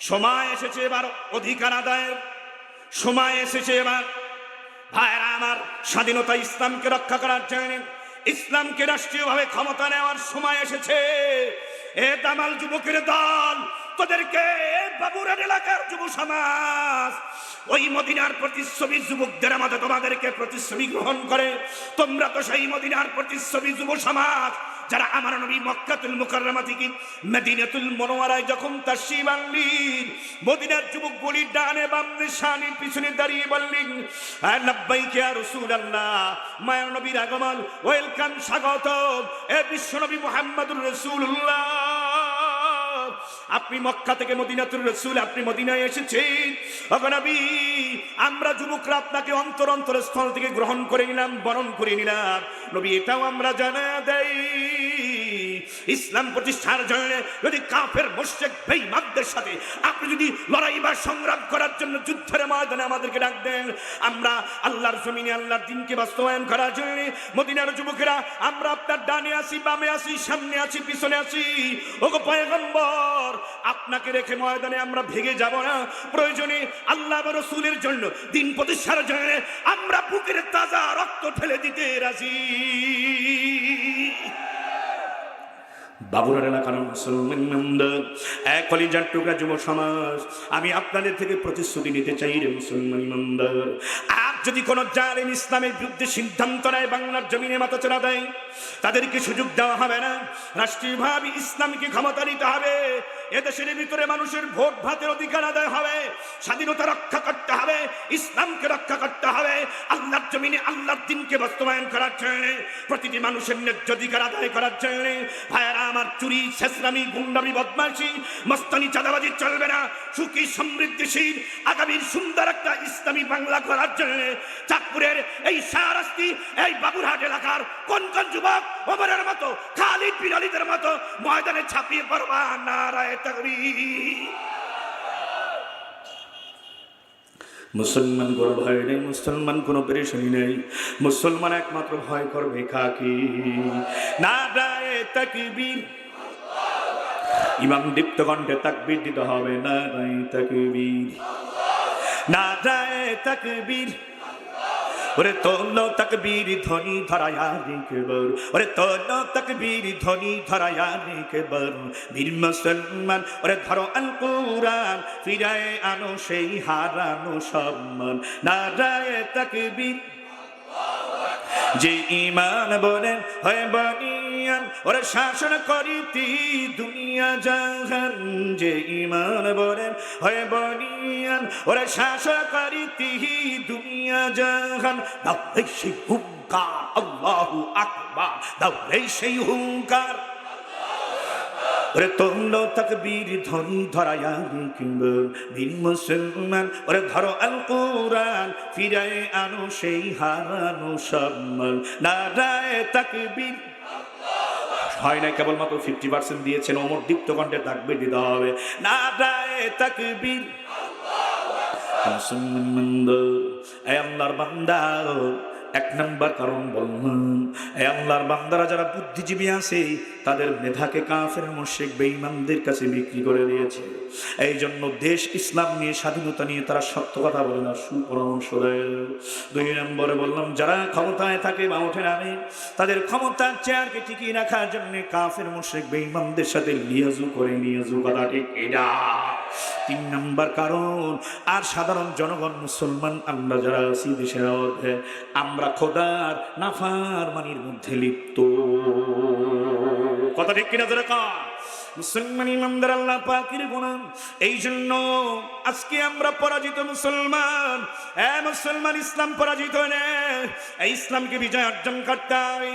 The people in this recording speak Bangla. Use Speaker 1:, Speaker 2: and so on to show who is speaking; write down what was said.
Speaker 1: সময় এসেছে এবার অধিকার আদায়ের। সময় এসেছে এবার। ভাইরা আমার স্বাধীনতা ইসলামকে রক্ষা করার জন্য, ইসলামকে রাষ্ট্রীয়ভাবে ক্ষমতা নেওয়ার সময় এসেছে। এ দামাল যুবকের দল, তোদেরকে বাবুরার এলাকার যুব সমাজ, ওই মদিনার প্রতিচ্ছবি যুবকদের আমাদের তোমাদেরকে প্রতিচ্ছবি গ্রহণ করে। তোমরা তো সেই মদিনার প্রতিচ্ছবি যুব সমাজ যারা আমার নবী মক্কাতুল মুকাররমা থেকে মদিনাতুল মনোয়ারায় যখন তার শিবাঙ্গির মদিনার যুবক বলি ডানে বামনে শানির পিছনে দাঁড়িয়ে বললেন আর লাব্বাইক আর রাসূলুল্লাহ মায়ের নবীর আগমন, ওয়েলকাম স্বাগত এ বিশ্বনবী মুহাম্মদুর রাসূলুল্লাহ। আপনি মক্কা থেকে মদিনাতুর রসুল, আপনি মদিনায় এসেছেন। অগনবী আমরা যুবকরা আপনাকে অন্তর অন্তর স্থল থেকে গ্রহণ করে নিলাম, বরণ করে নিলাম। নবী, এটাও আমরা জানা দেই। ইসলাম প্রতিষ্ঠার জন্য যদি কাফের মোশেক বেঈমানদের সাথে আপনি যদি লড়াই বা সংগ্রাম করার জন্য যুদ্ধের ময়দানে আমাদেরকে ডাক দেন, আমরা আল্লাহর জমিনে আল্লাহর দিনকে বাস্তবায়ন করার জন্য মদিনার যুবকেরা, আমরা আপনার ডানে আসি বামে আসি সামনে আছি, পিছনে আছি। ওগো পয়গম্বর, আপনাকে রেখে ময়দানে আমরা ভেগে যাব না। প্রয়োজনে আল্লাহ রসুলের জন্য দিন প্রতিষ্ঠার জন্য আমরা বুকের তাজা রক্ত ঠেলে দিতে রাজি। বাবুরার এলাকার মুসলমান এক কলিজার টুকরা যুব সমাজ, আমি আপনাদের থেকে প্রতিশ্রুতি নিতে চাই রে মুসলমান আর যদি কোনো জালেম ইসলামের বিরুদ্ধে সিদ্ধান্ত নেয়, বাংলার জমিনে মাথা চড়া দেয়, তাদেরকে সুযোগ দেওয়া হবে না। রাষ্ট্রীয়ভাবে ইসলামকে ক্ষমতা নিতে হবে। এদেশের ভিতরে মানুষের ভোট ভাতের অধিকার আদায় হবে, স্বাধীনতা রক্ষা করতে হবে, ইসলামকে রক্ষা করতে হবে, আল্লাহর জমিনে আল্লাহর দিনকে বাস্তবায়ন করার জন্য, প্রতিটি মানুষের ন্যায্য অধিকার আদায় করার জন্য। ভাইয়ারা, আমার চুরি, শেষরামি গুন্ডামি বদমাশি, মস্তানি, চাঁদাবাজি চলবে না। সুখী, সমৃদ্ধিশীল, আগামীর সুন্দর একটা ইসলামী বাংলা করার জন্য চাঁদপুরের এই শাহরাস্তি, এই বাবুরহাট এলাকার কোন কোন যুবক ওমরের মতো, খালিদ বিনালিদের মতো ময়দানে ছাপিয়ে পড়বা, নারায় মুসলমান কোনো ভয় নেই, মুসলমান কোনো পেরেশানি নেই। মুসলমান একমাত্র ভয় করবে কাকি? না তাকবীর। ইমাম দীপ্ত কণ্ঠে তাকবীর দিতে হবে না তাকবীর। না তাকবীর। ওরে তোলো তকবীর ধ্বনি ধরায়া রেখেবর ওরে তোলো তকবীর ধ্বনি ধরায়া রেখেবর বীর। মুসলমান, ওরে ধরো আল কুরআন ফিরায় আনো সেই হারানো সম্মান। নারায় তকবীর। যে ইমান বলেন, হয় বনিয়ান ওরে শাসন করিতি দুনিয়া জাহান, যে ইমান বলেন, হয় বনিয়ান। ওরে শাসন করিতি দুনিয়া জাহান সেই হুঙ্কার, আল্লাহু আকবার রে সেই হুঙ্কার। ওরে তোমলো তকবীর ধ্বনি ধরায়া কিংবা বীর মুসলমান, ওরে ধরো আল কোরআন ফিরায় আনো সেই হারানো সম্মান। নারায় তকবীর হয় না কেবলমাত্র ফিফটি পার্সেন্ট দিয়েছেন অমর দীপ্ত কণ্ঠে থাকবে দিতে হবে না আল্লাহর বান্দা এক নাম্বার কারণ বললাম এ আল্লাহর বান্দারা যারা বুদ্ধিজীবী আছে, তাদের মেধাকে কাফের মোশেক বেঈমানদের কাছে বিক্রি করে দিয়েছে। এই জন্য দেশ ইসলাম নিয়ে, স্বাধীনতা নিয়ে তারা সত্য কথা বলে না, সুপরামর্শ দেয়। দুই নম্বরে বললাম, যারা ক্ষমতায় থাকে বা ওঠে নামে, তাদের ক্ষমতার চেয়ারকে টিকিয়ে রাখার জন্য কাফের মোশেক বেঈমানদের সাথে লিয়াজু করে নিয়াজু কথা ঠিক এটা তিন নাম্বার কারণ, আর সাধারণ জনগণ মুসলমান, আমরা যারা আছি দেশের আমরা খোদার নাফার মানির মধ্যে লিপ্ত। কথা ঠিক কিনা ধরে মুসলমান ইমামদার আল্লাহ পাকির এই জন্য আজকে আমরা পরাজিত মুসলমান। এ মুসলমান ইসলাম পরাজিত নে। এই ইসলামকে বিজয় অর্জন করতে হবে।